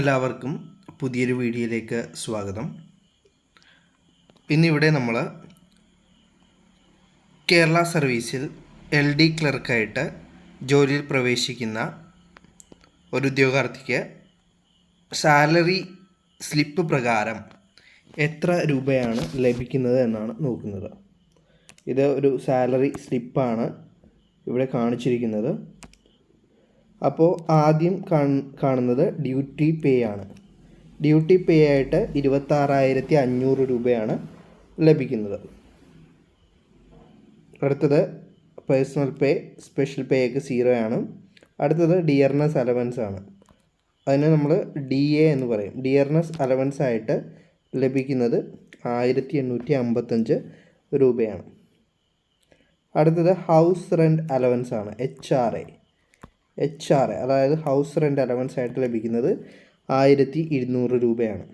എല്ലാവർക്കും പുതിയൊരു വീഡിയോയിലേക്ക് സ്വാഗതം. ഇന്നിവിടെ നമ്മൾ കേരള സർവീസിൽ എൽ ഡി ക്ലർക്കായിട്ട് ജോലിയിൽ പ്രവേശിക്കുന്ന ഒരു ഉദ്യോഗാർത്ഥിക്ക് സാലറി സ്ലിപ്പ് പ്രകാരം എത്ര രൂപയാണ് ലഭിക്കുന്നത് എന്നാണ് നോക്കുന്നത്. ഇത് ഒരു സാലറി സ്ലിപ്പാണ് ഇവിടെ കാണിച്ചിരിക്കുന്നത്. അപ്പോൾ ആദ്യം കാണുന്നത് ഡ്യൂട്ടി പേ ആണ്. ഡ്യൂട്ടി പേ ആയിട്ട് ഇരുപത്താറായിരത്തി അഞ്ഞൂറ് രൂപയാണ് ലഭിക്കുന്നത്. അടുത്തത് പേഴ്സണൽ പേ സ്പെഷ്യൽ പേ ഒക്കെ സീറോ ആണ്. അടുത്തത് ഡിയർനെസ് അലവൻസ് ആണ്. അതിന് നമ്മൾ ഡി എ എന്ന് പറയും. ഡിയർനെസ് അലവൻസ് ആയിട്ട് ലഭിക്കുന്നത് ആയിരത്തി എണ്ണൂറ്റി അമ്പത്തഞ്ച് രൂപയാണ്. അടുത്തത് ഹൗസ് റെന്റ് അലവൻസ് ആണ് H R A. H R അതായത് ഹൗസ് റെന്റ് അലവൻസ് ആയിട്ട് ലഭിക്കുന്നത് ആയിരത്തി ഇരുന്നൂറ് രൂപയാണ്.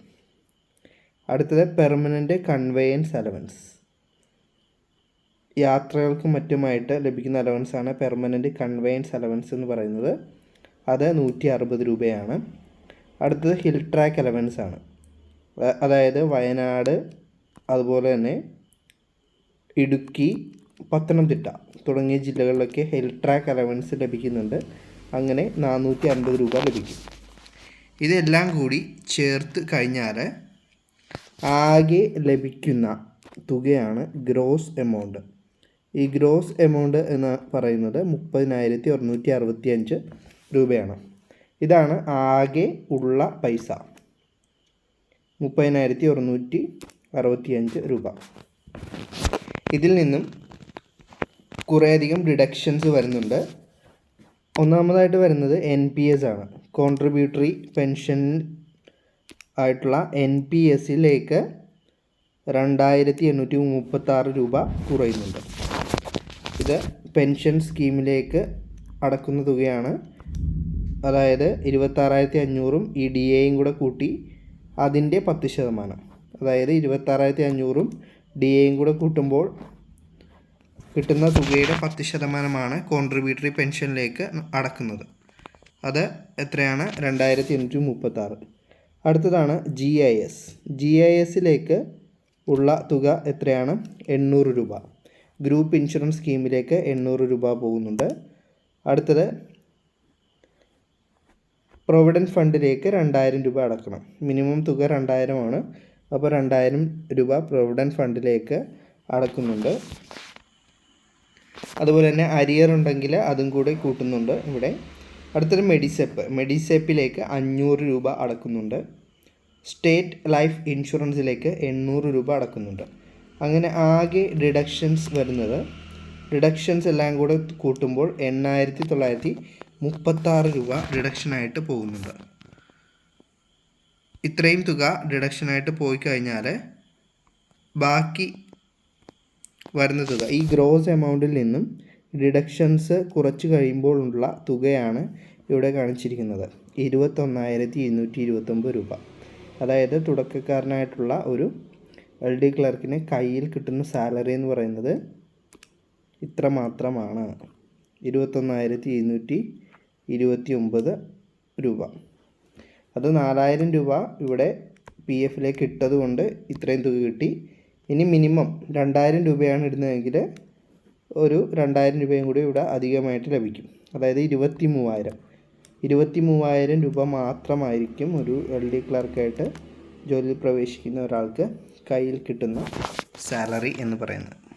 അടുത്തത് പെർമനന്റ് കൺവെയൻസ് അലവൻസ് യാത്രകൾക്കും മറ്റുമായിട്ട് ലഭിക്കുന്ന അലവൻസ് ആണ് പെർമനന്റ് കൺവെയൻസ് അലവൻസ് എന്ന് പറയുന്നത്. അത് നൂറ്റി അറുപത് രൂപയാണ്. അടുത്തത് ഹിൽ ട്രാക്ക് അലവൻസ് ആണ്. അതായത് വയനാട് അതുപോലെ തന്നെ ഇടുക്കി പത്തനംതിട്ട തുടങ്ങിയ ജില്ലകളിലൊക്കെ ഹിൽ ട്രാക്ക് അലവൻസ് ലഭിക്കുന്നുണ്ട്. അങ്ങനെ നാനൂറ്റി അൻപത് രൂപ ലഭിക്കും. ഇതെല്ലാം കൂടി ചേർത്ത് കഴിഞ്ഞാൽ ആകെ ലഭിക്കുന്ന തുകയാണ് ഗ്രോസ് എമൗണ്ട് ഈ ഗ്രോസ് എമൗണ്ട് എന്ന് പറയുന്നത് മുപ്പതിനായിരത്തി ഒരുന്നൂറ്റി അറുപത്തി അഞ്ച് രൂപയാണ്. ഇതാണ് ആകെ ഉള്ള പൈസ. മുപ്പതിനായിരത്തി ഒരുന്നൂറ്റി അറുപത്തി അഞ്ച് രൂപ. ഇതിൽ നിന്നും കുറേയധികം ഡിഡക്ഷൻസ് വരുന്നുണ്ട്. ഒന്നാമതായിട്ട് വരുന്നത് എൻ പി എസ് ആണ്. കോൺട്രിബ്യൂട്ടറി പെൻഷൻ ആയിട്ടുള്ള എൻ പി എസിലേക്ക് രണ്ടായിരത്തി എണ്ണൂറ്റി മുപ്പത്താറ് രൂപ കുറയുന്നുണ്ട്. ഇത് പെൻഷൻ സ്കീമിലേക്ക് അടക്കുന്ന തുകയാണ്. അതായത് ഇരുപത്താറായിരത്തി അഞ്ഞൂറും ഇ ഡി എയും കൂടെ കൂട്ടി അതിന്റെ പത്ത് ശതമാനം. അതായത് ഇരുപത്താറായിരത്തി അഞ്ഞൂറും ഡി എയും കൂടെ കൂട്ടുമ്പോൾ കിട്ടുന്ന തുകയുടെ പത്ത് ശതമാനമാണ് കോൺട്രിബ്യൂട്ടറി പെൻഷനിലേക്ക് അടക്കുന്നത്. അത് എത്രയാണ്? രണ്ടായിരത്തി എണ്ണൂറ്റി മുപ്പത്താറ് അടുത്തതാണ് G I S G I എസിലേക്ക് ഉള്ള തുക എത്രയാണ്? എണ്ണൂറ് രൂപ. ഗ്രൂപ്പ് ഇൻഷുറൻസ് സ്കീമിലേക്ക് എണ്ണൂറ് രൂപ പോകുന്നുണ്ട്. അടുത്തത് പ്രൊവിഡന്റ് ഫണ്ടിലേക്ക് രണ്ടായിരം രൂപ അടക്കണം. മിനിമം തുക രണ്ടായിരമാണ്. അപ്പോൾ രണ്ടായിരം രൂപ പ്രൊവിഡന്റ് ഫണ്ടിലേക്ക് അടക്കുന്നുണ്ട്. അതുപോലെ തന്നെ അരിയർ ഉണ്ടെങ്കിൽ അതും കൂടി കൂട്ടുന്നുണ്ട് ഇവിടെ. അടുത്തൊരു മെഡിസെപ്പ്. മെഡിസെപ്പിലേക്ക് അഞ്ഞൂറ് രൂപ അടക്കുന്നുണ്ട്. സ്റ്റേറ്റ് ലൈഫ് ഇൻഷുറൻസിലേക്ക് എണ്ണൂറ് രൂപ അടക്കുന്നുണ്ട്. അങ്ങനെ ആകെ ഡിഡക്ഷൻസ് വരുന്നത് ഡിഡക്ഷൻസ് എല്ലാം കൂടെ കൂട്ടുമ്പോൾ എണ്ണായിരത്തി തൊള്ളായിരത്തി മുപ്പത്താറ് രൂപ ഡിഡക്ഷനായിട്ട് പോകുന്നുണ്ട്. ഇത്രയും തുക ഡിഡക്ഷനായിട്ട് പോയി കഴിഞ്ഞാൽ ബാക്കി വരുന്ന തുക ഈ ഗ്രോസ് എമൗണ്ടിൽ നിന്നും ഡിഡക്ഷൻസ് കുറച്ച് കഴിയുമ്പോഴുള്ള തുകയാണ് ഇവിടെ കാണിച്ചിരിക്കുന്നത്. ഇരുപത്തൊന്നായിരത്തി ഇരുന്നൂറ്റി ഇരുപത്തൊമ്പത് രൂപ. അതായത് തുടക്കക്കാരനായിട്ടുള്ള ഒരു എൽ ഡി ക്ലർക്കിന് കയ്യിൽ കിട്ടുന്ന സാലറി എന്ന് പറയുന്നത് ഇത്ര മാത്രമാണ് ഇരുപത്തൊന്നായിരത്തി ഇരുന്നൂറ്റി ഇരുപത്തി ഒമ്പത് രൂപ. അത് നാലായിരം രൂപ ഇവിടെ പി എഫിലേക്ക് ഇട്ടതുകൊണ്ട് ഇത്രയും തുക കിട്ടി. ഇനി മിനിമം രണ്ടായിരം രൂപയാണ് ഇടുന്നതെങ്കിൽ ഒരു രണ്ടായിരം രൂപയും കൂടി ഇവിടെ അധികമായിട്ട് ലഭിക്കും. അതായത് ഇരുപത്തി മൂവായിരം ഇരുപത്തി മൂവായിരം രൂപ മാത്രമായിരിക്കും ഒരു എൽ ഡി ക്ലർക്കായിട്ട് ജോലിയിൽ പ്രവേശിക്കുന്ന ഒരാൾക്ക് കയ്യിൽ കിട്ടുന്ന സാലറി എന്ന് പറയുന്നത്.